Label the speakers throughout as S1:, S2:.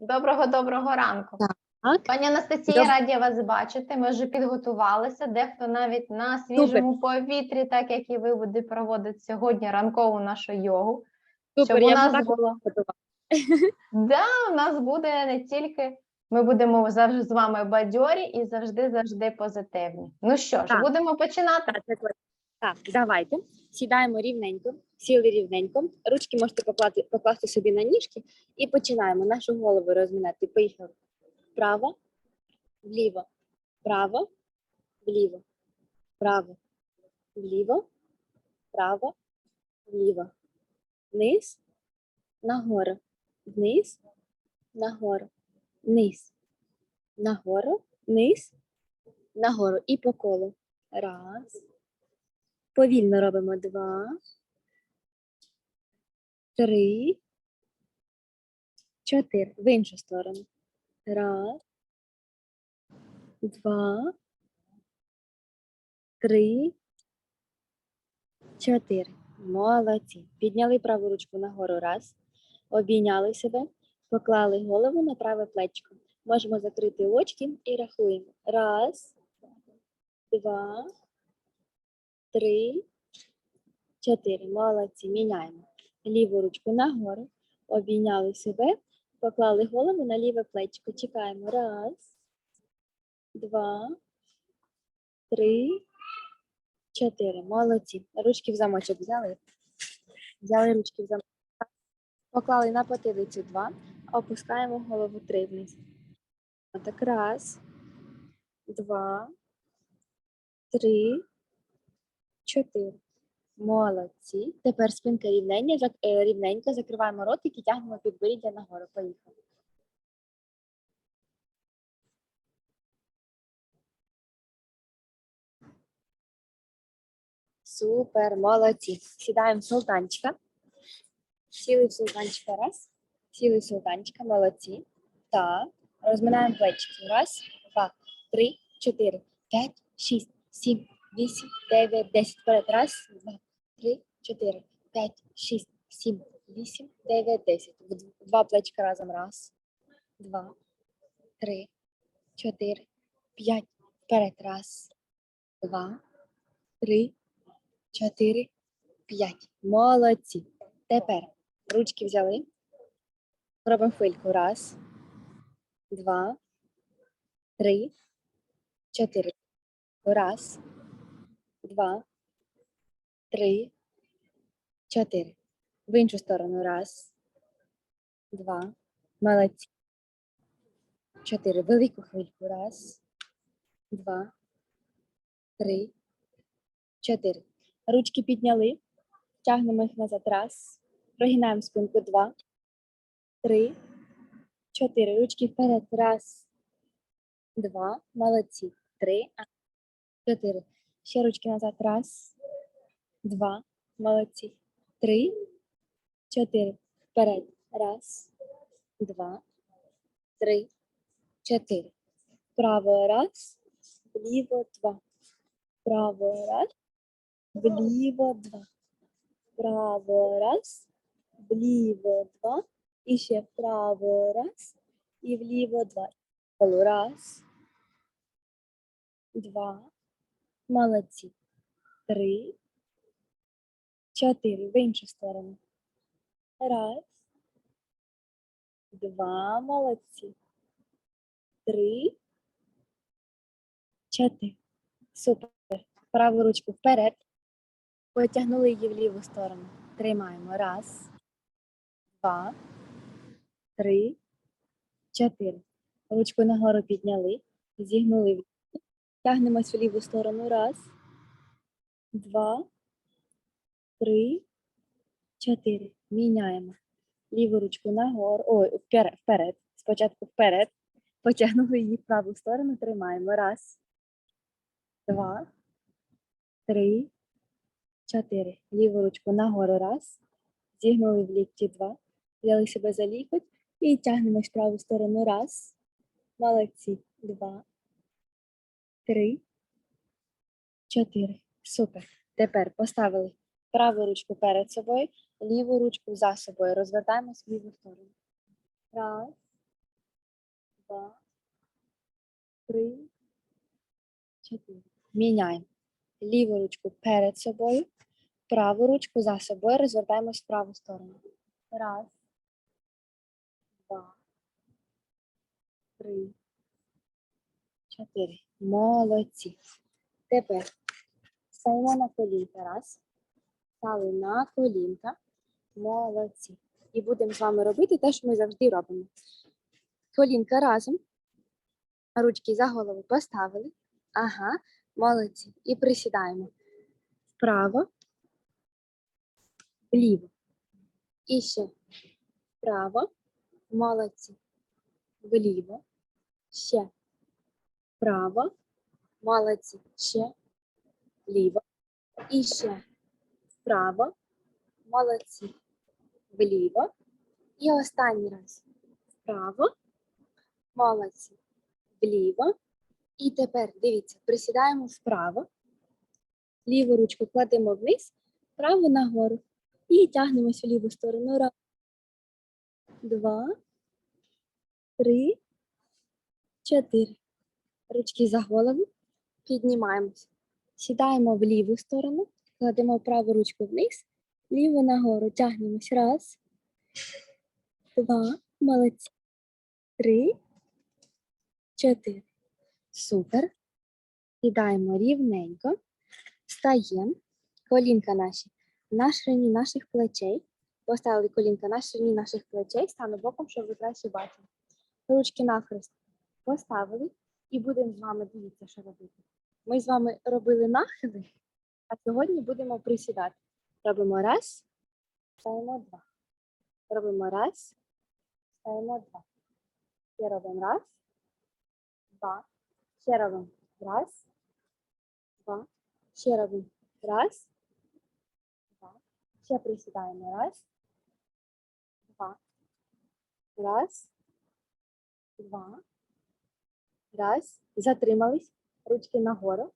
S1: Доброго доброго ранку.
S2: Так.
S1: Пані Анастасія,
S2: Доб-
S1: раді вас бачити. Ми вже підготувалися. Дехто навіть на свіжому повітрі, так як і ви буде проводити сьогодні ранкову нашу йогу.
S2: Супер,
S1: щоб у
S2: я
S1: нас
S2: так
S1: було да, у нас буде не тільки. Ми будемо завжди з вами бадьорі і завжди завжди позитивні. Ну що ж,
S2: Так.
S1: будемо починати.
S2: Так, так, от. Так, давайте. Сідаємо рівненько, сіли рівненько. Ручки можете поклати, покласти собі на ніжки і починаємо нашу голову розминати. Поїхали. Вправо, вліво, вправо, вліво, вправо, вліво, вправо, вліво. Вниз, нагору, вниз, нагору, вниз, нагору, вниз, нагору і по колу. Раз. Повільно робимо два. Три. Чотири. В іншу сторону. Раз. Два. Три. Чотири. Молодці. Підняли праву ручку нагору. Раз. Обійняли себе. Поклали голову на праве плечко. Можемо закрити очки і рахуємо. Раз. Два три, чотири. Молодці. Міняємо. Ліву ручку нагору. Обійняли себе. Поклали голову на ліве плечко. Чекаємо. Раз, два, три, чотири. Молодці. Ручки в замочок взяли. Взяли ручки в замочок. Поклали на потилицю два. Опускаємо голову три вниз. Так, раз, два, три, чотири. Молодці. Тепер спинка рівнення, е, рівненько, закриваємо ротик і тягнемо підборіддя нагору. Поїхали. Супер, молодці. Сідаємо в султанчика. Сіли в султанчика раз. Сіли в султанчика, молодці. Так. Розминаємо плечики. Раз, два, три, чотири, п'ять, шість, сім, вісім, дев'ять, десять. Вперед. Раз, два, три, чотири, п'ять, шість, сім, вісім, дев'ять, десять. Два плечка разом. Раз, два, три, чотири, п'ять. Вперед. Раз, два, три, чотири, п'ять. Молодці. Тепер ручки взяли. Робимо хвильку. Раз, два, три, чотири. Раз, два, три, чотири. В іншу сторону. Раз, два. Молодці. Чотири. Велику хвильку. Раз, два, три, чотири. Ручки підняли. Тягнемо їх назад. Раз. Прогинаємо спинку. Два, три, чотири. Ручки вперед. Раз, два. Молодці. Три, чотири. Ще ручки назад. Раз, два. Молодці. Три, чотири. Вперед. Раз, два, три, чотири. Вправо раз, вліво два. Вправо раз, вліво два. Вправо раз, вліво два. І ще вправо раз і вліво два. Раз, два. Молодці. Три, чотири. В іншу сторону. Раз, два. Молодці. Три, чотири. Супер. Праву ручку вперед. Потягнули її в ліву сторону. Тримаємо. Раз, два, три, чотири. Ручку нагору підняли, зігнули. Тягнемось в ліву сторону. Раз, два, три, чотири. Міняємо. Ліву ручку нагору. Ой, вперед. вперед. Спочатку вперед. Потягнули її в праву сторону. Тримаємо. Раз, два, три, чотири. Ліву ручку нагору. Раз. Зігнули в лікті. Два. Взяли себе за лікоть. І тягнемось в праву сторону. Раз. Молодці. Два. Три. Чотири. Супер. Тепер поставили праву ручку перед собою, ліву ручку за собою. Розвертаємось в ліву сторону. Раз. два, три, чотири. Міняємо. Ліву ручку перед собою, праву ручку за собою, розвертаємось в праву сторону. Раз, два, три, чотири. Молодці. Тепер стаємо на колінка. Раз. Стали на колінка. Молодці. І будемо з вами робити те, що ми завжди робимо. Колінка разом. Ручки за голову поставили. Ага, молодці. І присідаємо вправо, вліво. І ще вправо. Молодці. Вліво. Ще вправо. Молодці. Ще вліво. І ще вправо. Молодці. Вліво. І останній раз. Вправо. Молодці. Вліво. І тепер дивіться, присідаємо вправо. Ліву ручку кладемо вниз, праву нагору. І тягнемось в ліву сторону. Раз, два, три, чотири. Ручки за голову. Піднімаємось. Сідаємо в ліву сторону, кладемо праву ручку вниз, ліву нагору. Тягнемось. Раз, два, молодці. Три, чотири. Супер. Сідаємо рівненько. Встаємо. Колінка наші на ширині наших плечей. Поставили колінка на ширині наших плечей. Стану боком, щоб ви краще бачили. Ручки навхрест поставили. І будемо з вами дивіться, що робити. Ми з вами робили нахили, а сьогодні будемо присідати. Робимо раз, ставимо два. Робимо раз, ставимо два. Ще робимо раз, два. Ще робимо раз, два. Ще робимо раз, два. Ще присідаємо раз, два. Раз, два. Раз. Затримались. Ручки нагору.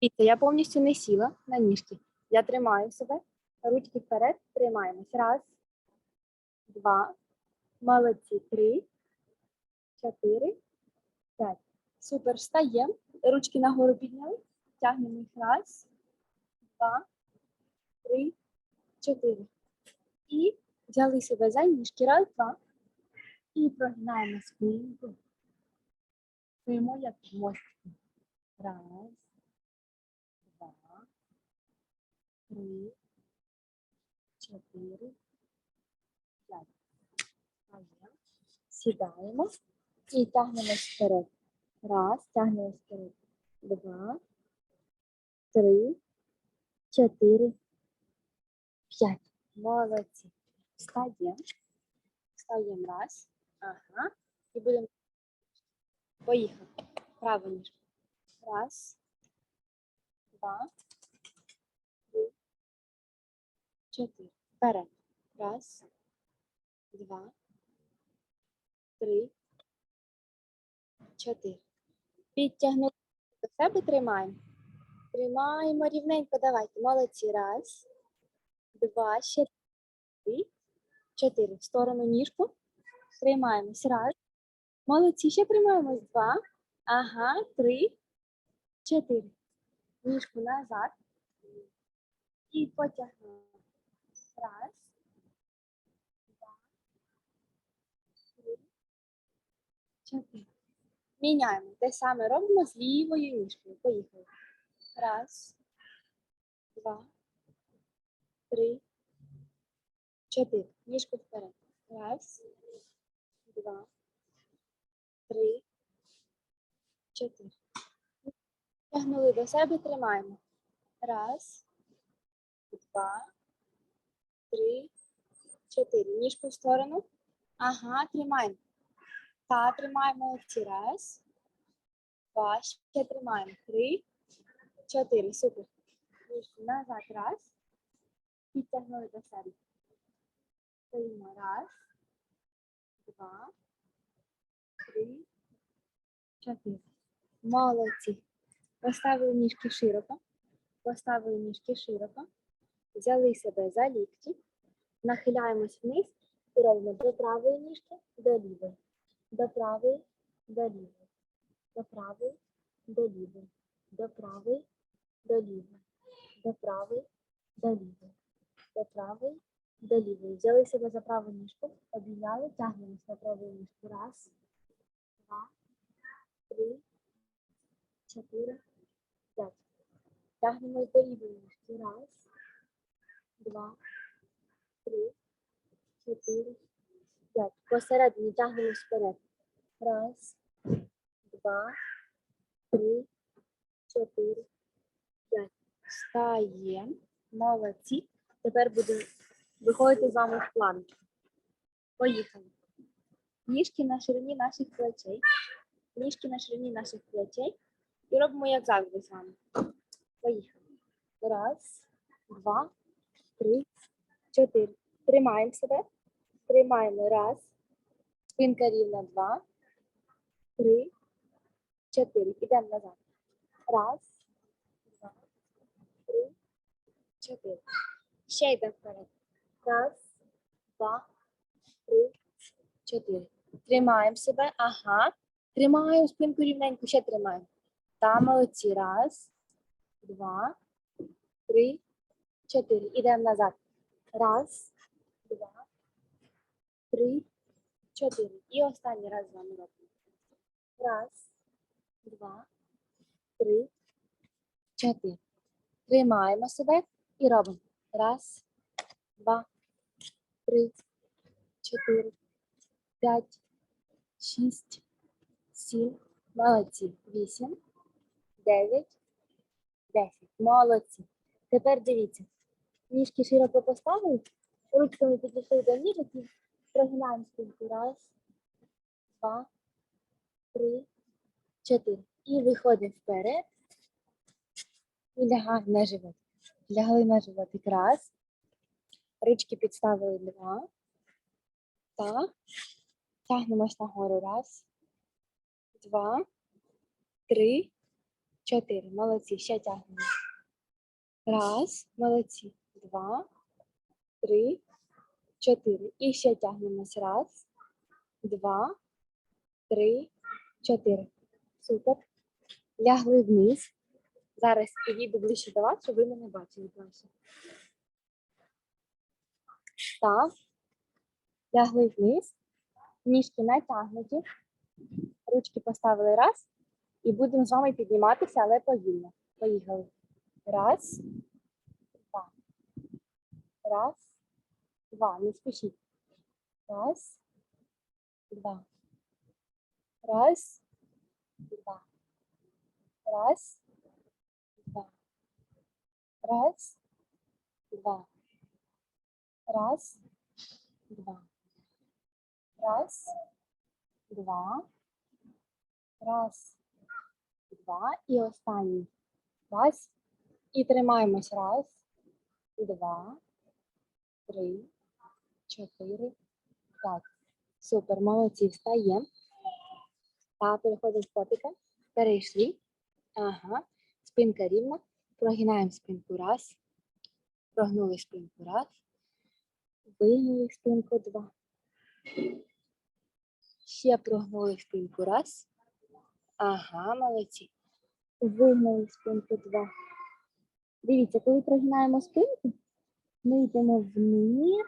S2: Дивіться, я повністю не сіла на ніжки. Я тримаю себе. Ручки вперед. Тримаємось. Раз, два. Молодці. Три, чотири, п'ять. Супер. Встаємо. Ручки нагору підняли. Тягнемо їх. Раз, два, три, чотири. І взяли себе за ніжки. Раз, два. І прогинаємо спинку. Стоїмо як мостики. Раз, два, три, чотири, п'ять. Сідаємо і тягнемось вперед. Раз, тягнемось вперед. Два, три, чотири, п'ять. Молодці. Встаємо. Встаємо раз. Ага. І будемо Поїхали. Ніжку. Раз, два, три, чотири. Вперед. Раз, два, три, чотири. Підтягнули до себе, тримаємо. Тримаємо рівненько. Давайте. Молодці. Раз, два, ще три, чотири. В сторону ніжку. Тримаємось. Раз. Молодці, ще приймаємось два. Ага, три, чотири. Ніжку назад. І потягнули. Раз. Два. Три. Чотири. Міняємо. Те саме робимо з лівою ніжкою. Поїхали. Раз. Два. Три. Чотири. Ніжку вперед. Раз. Два три, чотири. Тягнули до себе, тримаємо. Раз, два, три, чотири. Ніжку в сторону. Ага, тримаємо. Та тримаємо молодці. Раз, два, ще тримаємо. Три, чотири. Супер. Ніжку назад. Раз. Підтягнули до себе. Стоїмо. Раз, два, три, чотири. Молодці. Поставили ніжки широко. Поставили ніжки широко. Взяли себе за лікті. Нахиляємось вниз і робимо до правої ніжки, до лівої. До правої, до лівої, до правої, до лівої, до правої, до лівої, до правої, до лівої, до правої, до лівої. Взяли себе за праву ніжку, обійняли, тягнемось на праву ніжку. Раз, два, три, чотири, п'ять. Тягнемось до ніжки. Раз, два, три, чотири, п'ять. Посередині тягнемось вперед. Раз, два, три, чотири, п'ять. Встаємо. Молодці. Тепер будемо виходити з вами в планочку. Поїхали. Ніжки на ширині наших плечей. Ніжки на ширині наших плечей. І робимо як завжди з вами. Поїхали. Раз, два, три, чотири. Тримаємо себе. Тримаємо. Раз. Спинка рівна. Два. Три. Чотири. Ідемо назад. Раз. Два. Три. Чотири. Ще йдемо вперед. Раз. Два. Три. Чотири. Тримаємо себе. Ага. Тримаємо спинку рівненько. Ще тримаємо. Та молодці. Раз. Два. Три. Чотири. Ідемо назад. Раз. Два. Три. Чотири. І останній раз з вами робимо. Раз, два, три, чотири. Тримаємо себе і робимо. Раз, два, три, чотири, п'ять, шість, сім. Молодці. Вісім, дев'ять, десять. Молодці. Тепер дивіться. Ніжки широко поставили, ручками підійшли до ніжок і прогинаємо спинку. Раз, два, три, чотири. І виходимо вперед. І лягаємо на живот. Лягли на животик. Раз. Ручки підставили два. Так. Тягнемось нагору. Раз. Два. Три. Чотири. Молодці. Ще тягнемо. Раз. Молодці. Два. Три. Чотири. І ще тягнемось. Раз. Два. Три. Чотири. Супер. Лягли вниз. Зараз підійду ближче до вас, щоб ви мене бачили краще. Так. Лягли вниз. Ніжки натягнуті. Ручки поставили раз. І будемо з вами підніматися, але повільно. Поїхали. Раз. Два. Раз. Два. Не спішіть. Раз. Два. Раз, два. Раз, два. Раз, два. Раз, два. Раз, два. Раз, два. І останній. Раз. І тримаємось. Раз, два, три, чотири, п'ять. Супер, молодці. Встаємо. Та переходимо в котика. Перейшли. Ага. Спинка рівна. Прогинаємо спинку раз. Прогнули спинку раз. Вигнули спинку два. Ще прогнули спинку раз. Ага, молодці. Вигнули спинку два. Дивіться, коли прогинаємо спинку, ми йдемо вниз,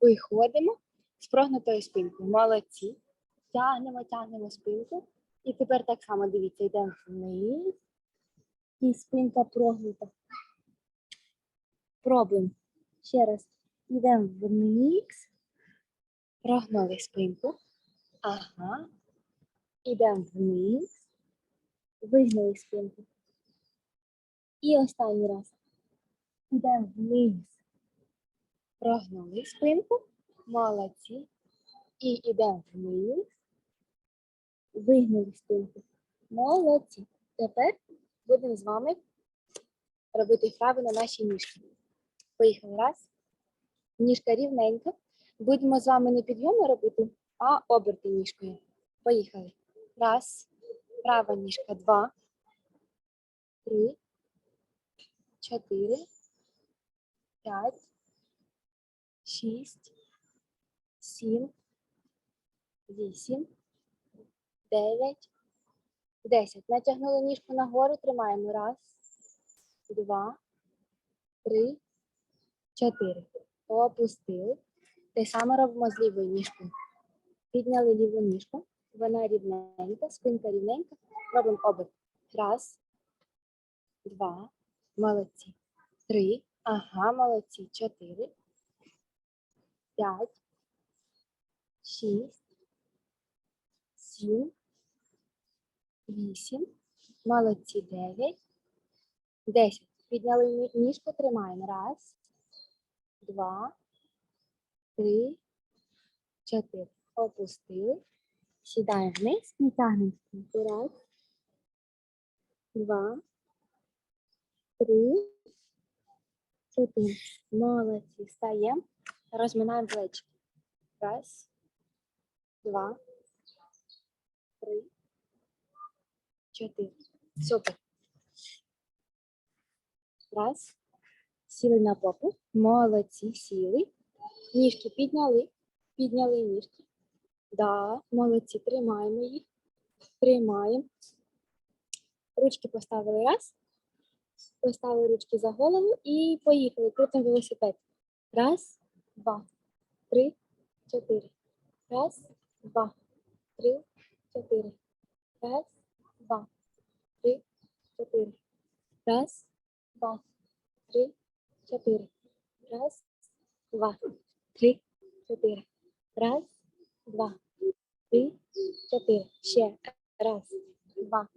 S2: виходимо з прогнутою спинкою. Молодці. Тягнемо, тягнемо спинку. І тепер так само дивіться, йдемо вниз. І спинка прогнута. Пробуємо. Ще раз. Йдемо вниз. Прогнули спинку. Ага. Йдемо вниз. Вигнули спинку. І останній раз. Йдемо вниз. Прогнули спинку. Молодці. І йдемо вниз. Вигнули спинку. Молодці. Тепер будемо з вами робити вправи на наші ніжки. Поїхали. Раз. Ніжка рівненька. Будемо з вами не підйоми робити, а оберти ніжкою. Поїхали. Раз. Права ніжка. Два. Три. Чотири. П'ять. Шість. Сім. Вісім. дев'ять, десять. Натягнули ніжку нагору, тримаємо. Раз, два, три, чотири. Опустили. Те саме робимо з лівою ніжкою. Підняли ліву ніжку. Вона рівненька, спинка рівненька. Робимо оберт. Раз, два, молодці. Три, ага, молодці. Чотири, п'ять, шість, сім, вісім, молодці. Дев'ять, десять. Підняли ніжку, тримаємо. Раз, два, три, чотири. Опустили. Сідаємо вниз і тягнемо. Раз, два, три, чотири. Молодці. Встаємо. Розминаємо плечі. Раз, два, три, чотири. Супер. Раз. Сіли на попу. Молодці. Сіли. Ніжки підняли. Підняли ніжки. Да, молодці. Тримаємо їх. Тримаємо. Ручки поставили раз. Поставили ручки за голову і поїхали. Крутимо велосипед. Раз, два, три, чотири. Раз, два, три, чотири. Раз, два, три, чотири. Раз, два, три, чотири. Раз, два, три, чотири. Раз, два, три, чотири. Ще. Раз, два,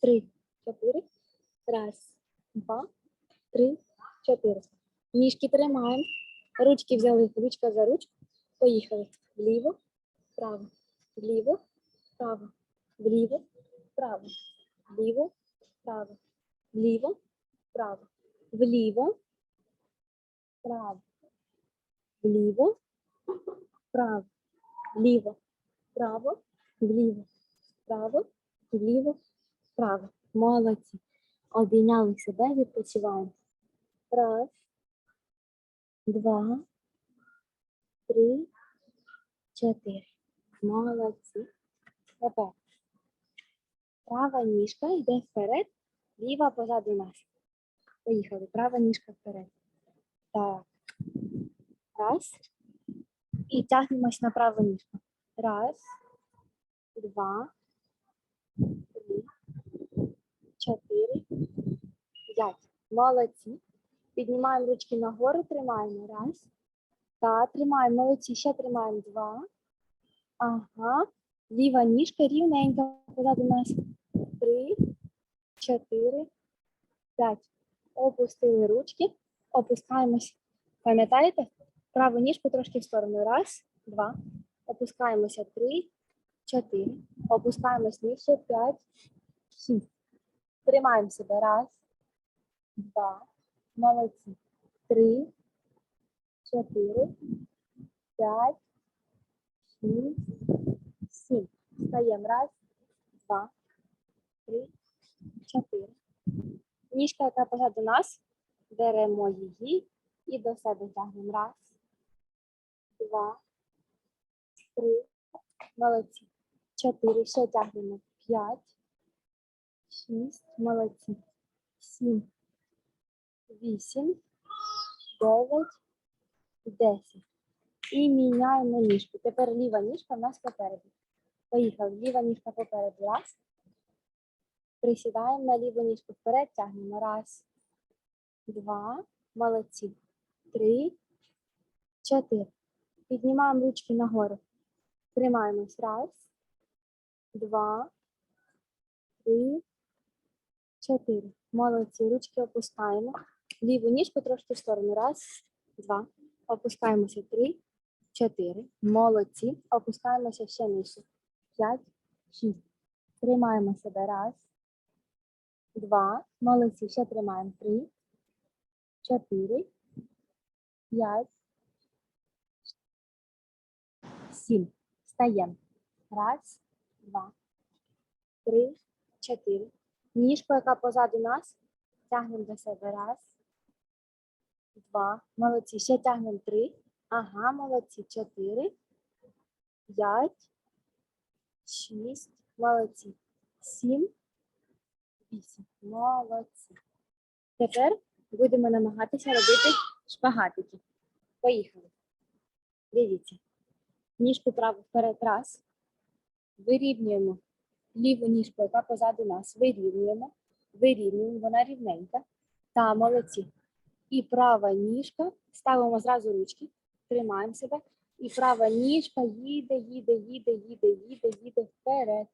S2: три, чотири. Раз, два, три, чотири. Ніжки тримаємо. Ручки взяли, ручка за ручку. Поїхали. Вліво, вправо, вліво, вправо, вліво, вправо, вліво, вправо, вліво, вправо, вліво, вправо, вліво, вправо, вліво, вправо, вліво, вправо, вліво, вправо. Молодці. Обійняли себе, відпочиваємо. Раз, два, три, чотири. Молодці. Тепер права ніжка йде вперед, ліва позаду нас. Поїхали. Права ніжка вперед. Так. Раз. І тягнемось на праву ніжку. Раз, два, три, чотири, п'ять. Молодці. Піднімаємо ручки нагору, тримаємо. Раз. Та, тримаємо. Молодці. Ще тримаємо. Два. Ага. Ліва ніжка рівненька позаду нас. Три, чотири, п'ять. Опустили ручки. Опускаємось. Пам'ятаєте? Праву ніжку трошки в сторону. Раз, два. Опускаємося. Три, чотири. Опускаємось нижче. П'ять, шість. Тримаємо себе. Раз, два. Молодці. Три, чотири, п'ять, шість, сім. Встаємо. Раз, два, три, чотири. Ніжка, яка позаду нас, беремо її і до себе тягнемо. Раз, два, три. Молодці. Чотири. Ще тягнемо. П'ять, шість. Молодці. Сім вісім, дев'ять, десять. І міняємо ніжку. Тепер ліва ніжка в нас попереду. Поїхали. Ліва ніжка попереду. Раз. Присідаємо на ліву ніжку вперед, тягнемо. Раз, два. Молодці. Три, чотири. Піднімаємо ручки нагору. Тримаємось. Раз, два, три, чотири. Молодці. Ручки опускаємо. Ліву ніжку трошки в сторону. Раз, два. Опускаємося. Три, чотири. Молодці. Опускаємося ще нижче. П'ять, шість. Тримаємо себе. Раз, два. Молодці. Ще тримаємо. Три, чотири, п'ять, сім. Встаємо. Раз, два, три, чотири. Ніжку, яка позаду нас, тягнемо до себе. Раз, два. Молодці. Ще тягнемо три. Ага, молодці. Чотири, п'ять, шість, Молодці. Сім. Вісім. Молодці. Тепер будемо намагатися робити шпагатики. Поїхали. Дивіться. Ніжку праву вперед. Раз. Вирівнюємо ліву ніжку, яка позаду нас. Вирівнюємо. Вирівнюємо. Вона рівненька. Та, молодці. І права ніжка. Ставимо зразу ручки. Тримаємо себе. І права ніжка їде, їде, їде, їде, їде, їде вперед.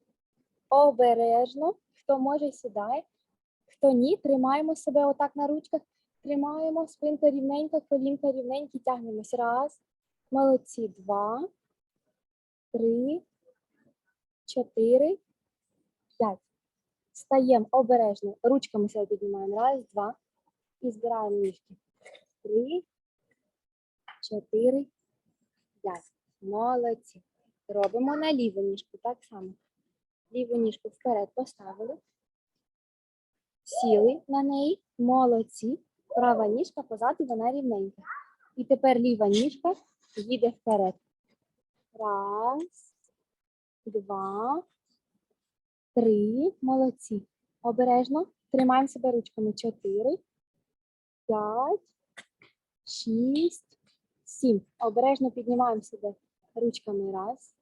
S2: Обережно. Хто може, сідає. Хто ні, тримаємо себе отак на ручках. Тримаємо спинка рівненька, колінка рівненькі, тягнемось. Раз. Молодці. Два. Три. Чотири. П'ять. Стаємо обережно. Ручками себе піднімаємо. Раз, два. І збираємо ніжки. Три. Чотири. П'ять. Молодці. Робимо на ліву ніжку так само. Ліву ніжку вперед поставили. Сіли на неї. Молодці. Права ніжка позаду, вона рівненька. І тепер ліва ніжка їде вперед. Раз, два, три. Молодці. Обережно. Тримаємо себе ручками. Чотири, п'ять, шість, сім. Обережно піднімаємо себе ручками. Раз.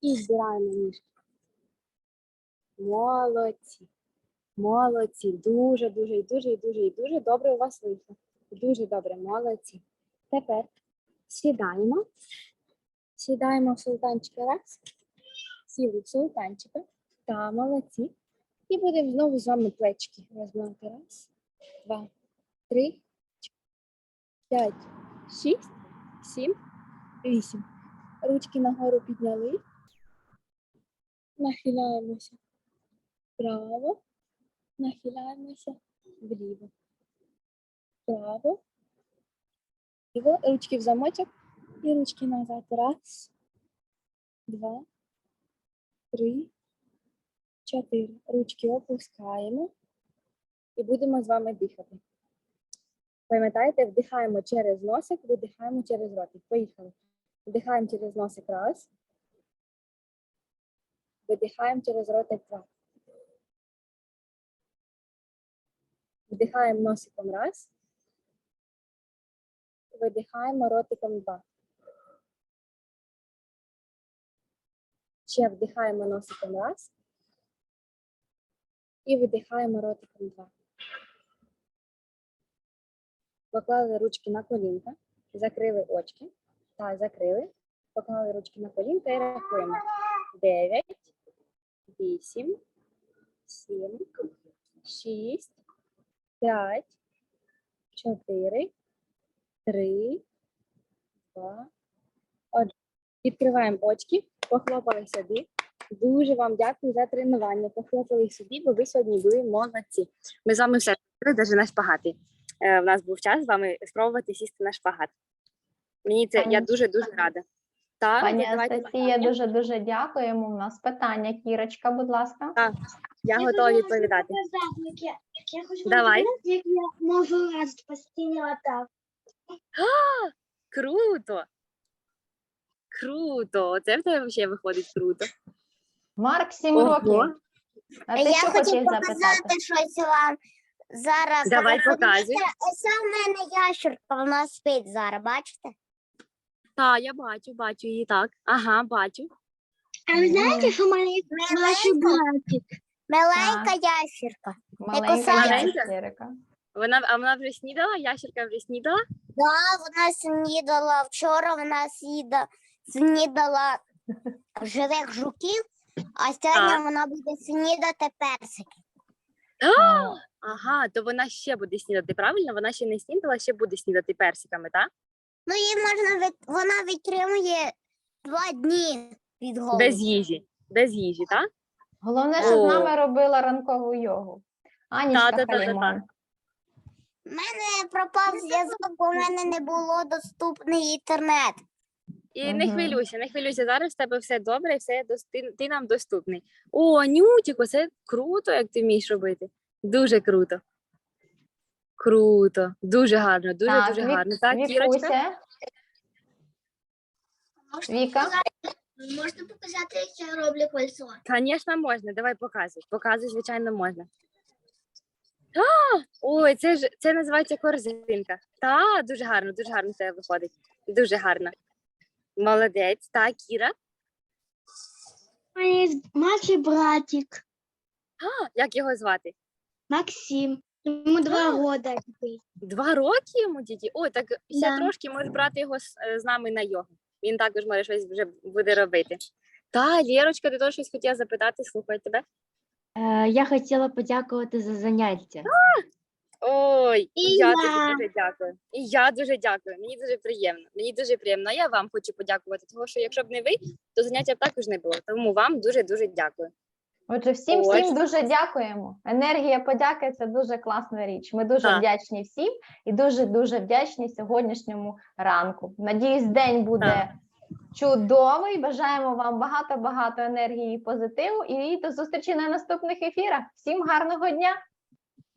S2: І збираємо ніжки. Молодці. Молодці. Дуже, дуже, і дуже, і дуже, і дуже добре у вас вийшло. Дуже добре, молодці. Тепер сідаємо. Сідаємо в султанчика раз. Сіли в султанчика. Та, молодці. І будемо знову з вами плечки розминати. Раз, два, три, п'ять, шість, сім, вісім. Ручки нагору підняли. Нахиляємося вправо, нахиляємося вліво. Вправо, ручки в замочок і ручки назад. Раз, два, три, чотири. Ручки опускаємо і будемо з вами дихати. Пам'ятаєте, вдихаємо через носик, видихаємо через ротик. Поїхали. Вдихаємо через носик раз. Видихаємо через ротик два. Вдихаємо носиком раз. Видихаємо ротиком два. Ще вдихаємо носиком раз. І видихаємо ротиком два. Поклали ручки на колінка, закрили очки. Так, закрили. Поклали ручки на колінка і рахуємо. Дев'ять, вісім, сім, шість, п'ять, чотири, три, два, один. Відкриваємо очки, похлопали собі. Дуже вам дякую за тренування. Похлопали собі, бо ви сьогодні були молодці. Ми з вами все робили, навіть на шпагати. Е, в нас був час з вами спробувати сісти на шпагат. Мені це я дуже дуже рада. Так,
S1: Пані Анастасія, дуже дуже дякуємо. У нас питання. Кірочка, будь ласка.
S2: Я готова відповідати.
S3: Я хочу
S2: Давай.
S3: як я можу лазити по стіні отак.
S2: Круто! Круто! Оце в тебе ще виходить круто.
S1: Марк, сім
S2: Ого.
S1: років. А ти
S3: я
S1: що
S3: хочу
S1: хотів запитати?
S3: показати щось вам зараз.
S2: Давай,
S3: Подивіться,
S2: показуй.
S3: Ось у мене ящерка, вона спить зараз, бачите?
S2: Так, я бачу, бачу її так. Ага, бачу.
S3: А ви знаєте, що
S1: Маленька?
S3: братик? Маленька ящерка.
S1: Маленька
S2: Маленька?
S1: ящерка.
S2: Вона, а вона вже снідала? Ящерка вже снідала?
S3: Да, вона снідала вчора, вона сніда, снідала живих жуків, а сьогодні вона буде снідати персики.
S2: Ага, то вона ще буде снідати, правильно? Вона ще не снідала, ще буде снідати персиками, так?
S3: Ну, її можна від... вона витримує два дні від голоду.
S2: Без їжі. Без їжі, так?
S1: Головне, щоб з нами робила ранкову йогу. Анічка
S2: Та-та-та-та-та.
S1: Халімон.
S3: У мене пропав зв'язок, бо в мене не було доступний інтернет.
S2: І не хвилюйся, не хвилюйся. Зараз в тебе все добре, все дос- ти, ти нам доступний. О, Нютіко, це круто, як ти вмієш робити. Дуже круто. Круто, дуже гарно, дуже
S1: Так,
S2: дуже
S1: Вік-
S2: гарно. Так, Кірочка?
S1: Вікуся, Віка.
S3: Можна показати, як я роблю кольцо?
S2: Звісно, можна. Давай показуй. Показуй, звичайно, можна. А, ой, це ж це називається корзинка. Та, дуже гарно, дуже гарно в тебе виходить. Дуже гарно. Молодець. Та, Кіра.
S3: У мене є младший братик
S2: А, як його звати?
S3: Максим. Йому два роки.
S2: Два роки йому діді? Ой, так ще
S3: Да.
S2: трошки можеш брати його з, е, з нами на йогу. Він також може щось вже буде робити. Та, Лєрочка, ти теж щось хотіла запитати, слухай тебе.
S4: Е, Я хотіла подякувати за заняття.
S2: Ой,
S3: І
S2: я тобі
S3: я.
S2: дуже дякую. І я дуже дякую. Мені дуже приємно. Мені дуже приємно. Я вам хочу подякувати, тому що якщо б не ви, то заняття б також не було. Тому вам дуже дуже дякую.
S1: Отже, всім
S2: Ось.
S1: всім дуже дякуємо. Енергія подяки це дуже класна річ. Ми дуже
S2: Так.
S1: вдячні всім і дуже дуже вдячні сьогоднішньому ранку. Надіюсь, день буде чудовий. Бажаємо вам багато багато енергії і позитиву. І до зустрічі на наступних ефірах. Всім гарного дня!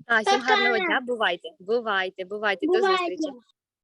S2: А, всім гарного дня. Бувайте, бувайте, бувайте. До
S3: Бувайте.
S2: зустрічі.